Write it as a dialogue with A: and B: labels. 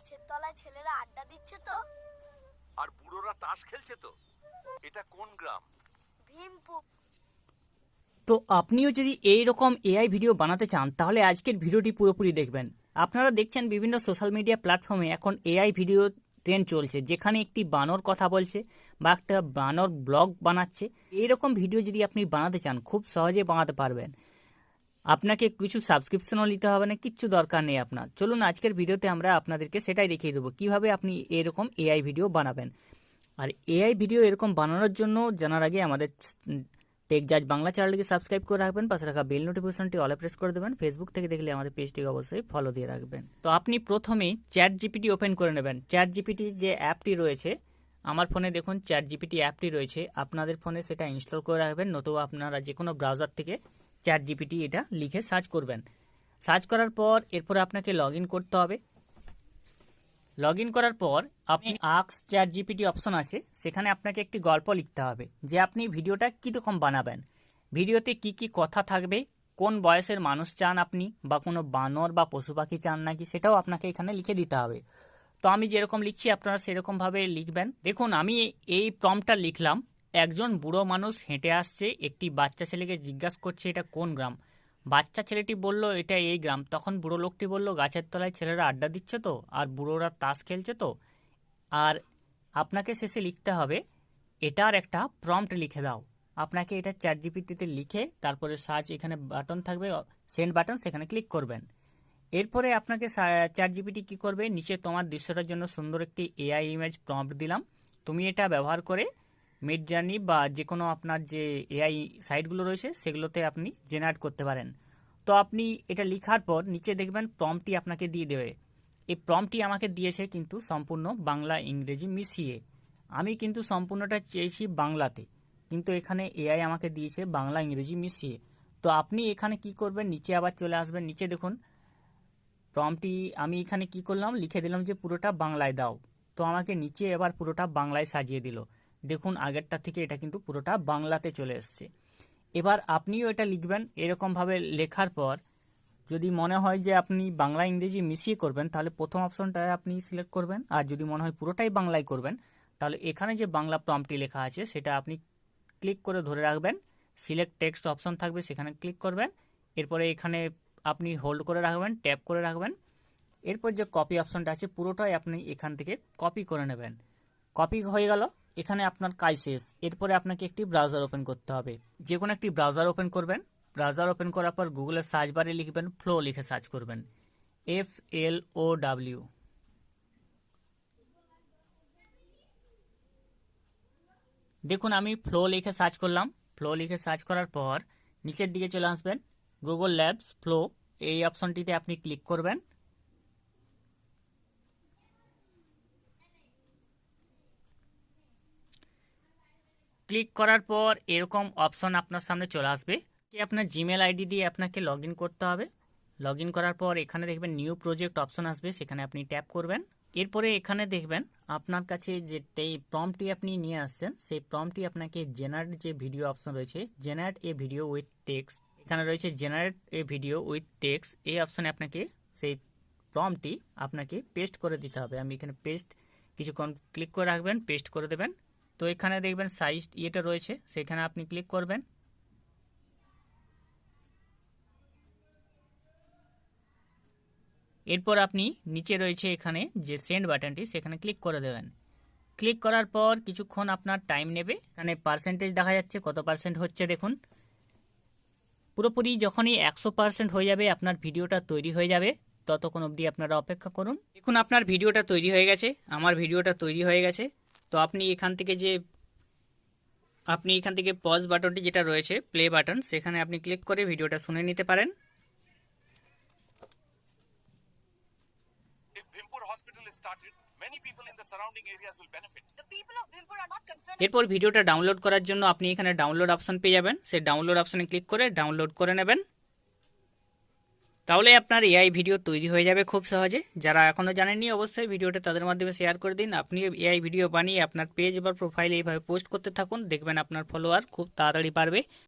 A: গাছের তলায় ছেলেরা আড্ডা দিচ্ছে তো।
B: আর বুড়োরা তাস খেলছে তো। এটা কোন গ্রাম?
A: ভীমপুর।
C: তো আপনিও যদি এই রকম এআই ভিডিও বানাতে চান তাহলে আজকের ভিডিওটি পুরোপুরি দেখবেন। আপনারা দেখছেন বিভিন্ন সোশ্যাল মিডিয়া প্ল্যাটফর্মে এখন এআই ভিডিও ট্রেন্ড চলছে যেখানে একটি বানর কথা বলছে বা একটা বানর ব্লগ বানাচ্ছে। এইরকম ভিডিও যদি আপনি বানাতে চান খুব সহজে বানাতে পারবেন। আপনাকে কিছু সাবস্ক্রিপশনও নিতে হবে না, কিচ্ছু দরকার নেই আপনার। চলুন আজকের ভিডিওতে আমরা আপনাদেরকে সেটাই দেখিয়ে দেবো, কীভাবে আপনি এরকম এআই ভিডিও বানাবেন। আর এআই ভিডিও এরকম বানানোর জন্য জানার আগে আমাদের টেক জাজ বাংলা চ্যানেলটিকে সাবস্ক্রাইব করে রাখবেন, পাশে রাখা বেল নোটিফিকেশনটি অলে প্রেস করে দেবেন ফেসবুক থেকে দেখলে আমাদের পেজটিকে অবশ্যই ফলো দিয়ে রাখবেন। তো আপনি প্রথমে চ্যাট জিপিটি ওপেন করে নেবেন। চ্যাট জিপিটি যে অ্যাপটি রয়েছে, আমার ফোনে দেখুন চ্যাট জিপিটি অ্যাপটি রয়েছে, আপনাদের ফোনে সেটা ইনস্টল করে রাখবেন, নতুবা আপনারা যে কোনো ব্রাউজার থেকে চ্যাট জিপিটি এটা লিখে সার্চ করবেন। সার্চ করার পর এরপরে আপনাকে লগ করতে হবে। লগ করার পর আপনি আক্স চ্যাট জিপিটি অপশন আছে, সেখানে আপনাকে একটি গল্প লিখতে হবে, যে আপনি ভিডিওটা কীরকম বানাবেন। ভিডিওতে কি কি কথা থাকবে, কোন বয়সের মানুষ চান আপনি, বা কোনো বানর বা পশু পাখি চান নাকি, সেটাও আপনাকে এখানে লিখে দিতে হবে। তো আমি যেরকম লিখছি, আপনারা সেরকমভাবে লিখবেন। দেখুন, আমি এই প্রমটা লিখলাম। একজন বুড়ো মানুষ হেঁটে আসছে, একটি বাচ্চা ছেলেকে জিজ্ঞাসা করছে, এটা কোন গ্রাম? বাচ্চা ছেলেটি বলল, এটা এই গ্রাম। তখন বুড়ো লোকটি বলল, গাছের তলায় ছেলেরা আড্ডা দিচ্ছে তো, আর বুড়োরা তাস খেলছে তো। আর আপনাকে শেষে লিখতে হবে, এটার একটা প্রম্পট লিখে দাও। আপনাকে এটা চ্যাট জিপিটিতে লিখে তারপরে সার্চ এখানে বাটন থাকবে, সেন্ড বাটন, সেখানে ক্লিক করবেন। এরপরে আপনাকে চ্যাট জিপিটি কী করবে? নিচে তোমার দৃশ্যটার জন্য সুন্দর একটি এআই ইমেজ প্রম্পট দিলাম। তুমি এটা ব্যবহার করে মিড জার্নি বা যে কোনো আপনার যে এআই সাইটগুলো রয়েছে, সেগুলোতে আপনি জেনারেট করতে পারেন। তো আপনি এটা লেখার পর নিচে দেখবেন প্রম্পটি আপনাকে দিয়ে দেবে। এই প্রম্পটি আমাকে দিয়েছে কিন্তু সম্পূর্ণ বাংলা, ইংরেজি মিশিয়ে। আমি কিন্তু সম্পূর্ণটা চেয়েছি বাংলাতে, কিন্তু এখানে এআই আমাকে দিয়েছে বাংলা, ইংরেজি মিশিয়ে। তো আপনি এখানে কি করবেন, নিচে আবার চলে আসবেন, নিচে দেখুন। প্রম্পটি আমি এখানে কি করলাম, লিখে দিলাম যে পুরোটা বাংলায় দাও। তো আমাকে নিচে এবার পুরোটা বাংলায় সাজিয়ে দিল। দেখুন আগেরটা থেকে এটা কিন্তু পুরোটা বাংলাতে চলে এসছে। এবার আপনিও এটা লিখবেন এরকমভাবে লেখার পর যদি মনে হয় যে আপনি বাংলা, ইংরেজি মিশিয়ে করবেন, তাহলে প্রথম অপশনটায় আপনি সিলেক্ট করবেন। আর যদি মনে হয় পুরোটাই বাংলায় করবেন, তাহলে এখানে যে বাংলা প্রম্পটি লেখা আছে, সেটা আপনি ক্লিক করে ধরে রাখবেন। সিলেক্ট টেক্সট অপশন থাকবে, সেখানে ক্লিক করবেন। এরপরে এখানে আপনি হোল্ড করে রাখবেন ট্যাপ করে রাখবেন। এরপর যে কপি অপশনটা আছে, পুরোটাই আপনি এখান থেকে কপি করে নেবেন। কপি হয়ে গেল। এখানে আপনার কাজ শেষ এরপরে আপনাকে একটি ব্রাউজার ওপেন করতে হবে। যে কোনো একটি ব্রাউজার ওপেন করবেন। ব্রাউজার ওপেন করার পর গুগলের সার্চ বারে লিখবেন ফ্লো লিখে সার্চ করবেন। এফ এল ও ডাব্লিউ দেখুন, আমি ফ্লো লিখে সার্চ করলাম। ফ্লো লিখে সার্চ করার পর নিচের দিকে চলে আসবেন। গুগল ল্যাবস ফ্লো এই অপশনটিতে আপনি ক্লিক করবেন। ক্লিক করার পর এরকম অপশন আপনার সামনে চলে আসবে। কি আপনার জিমেল আইডি দিয়ে আপনাকে লগ করতে হবে। লগ করার পর এখানে দেখবেন নিউ প্রজেক্ট অপশন আসবে, সেখানে আপনি ট্যাপ করবেন। এরপরে এখানে দেখবেন আপনার কাছে যে প্রম্পটি আপনি নিয়ে আসছেন, সেই প্রম্পটি আপনাকে জেনারেট যে ভিডিও অপশন রয়েছে generate a video with text এখানে রয়েছে generate a video with text এই অপশনে আপনাকে সেই প্রম্পটি আপনাকে পেস্ট করে দিতে হবে। আমি এখানে পেস্ট কিছুক্ষণ ক্লিক করে রাখবেন পেস্ট করে দেবেন। তো এখানে দেখবেন সাইজ ইয়েটা রয়েছে, সেখানে আপনি ক্লিক করবেন। এরপর আপনি নিচে রয়েছে এখানে যে সেন্ড বাটনটি সেখানে ক্লিক করে দেবেন। ক্লিক করার পর কিছুক্ষণ আপনার টাইম নেবে। এখানে পার্সেন্টেজ দেখা যাচ্ছে, কত পার্সেন্ট হচ্ছে দেখুন। পুরোপুরি যখনই একশো পার্সেন্ট হয়ে যাবে, আপনার ভিডিওটা তৈরি হয়ে যাবে। ততক্ষণ অবধি আপনারা অপেক্ষা করুন। দেখুন, আপনার ভিডিওটা তৈরি হয়ে গেছে। আমার ভিডিওটা তৈরি হয়ে গেছে। তো আপনি এখান থেকে যে আপনি এখান থেকে পজ বাটনটি যেটা রয়েছে প্লে বাটন সেখানে আপনি ক্লিক করে ভিডিওটা শুনে নিতে পারেন. এরপর ভিডিওটা ডাউনলোড করার জন্য আপনি এখানে ডাউনলোড অপশন পেয়ে যাবেন। সেই ডাউনলোড অপশনে ক্লিক করে ডাউনলোড করে নেবেন। তাহলে আপনার এআই ভিডিও তৈরি হয়ে যাবে খুব সহজে। যারা এখনও জানেননি অবশ্যই ভিডিওটা তাদের মাধ্যমে শেয়ার করে দিন। আপনি এআই ভিডিও বানিয়ে আপনার পেজ বা প্রোফাইলে এইভাবে পোস্ট করতে থাকুন। দেখবেন আপনার ফলোয়ার খুব তাড়াতাড়ি পারবে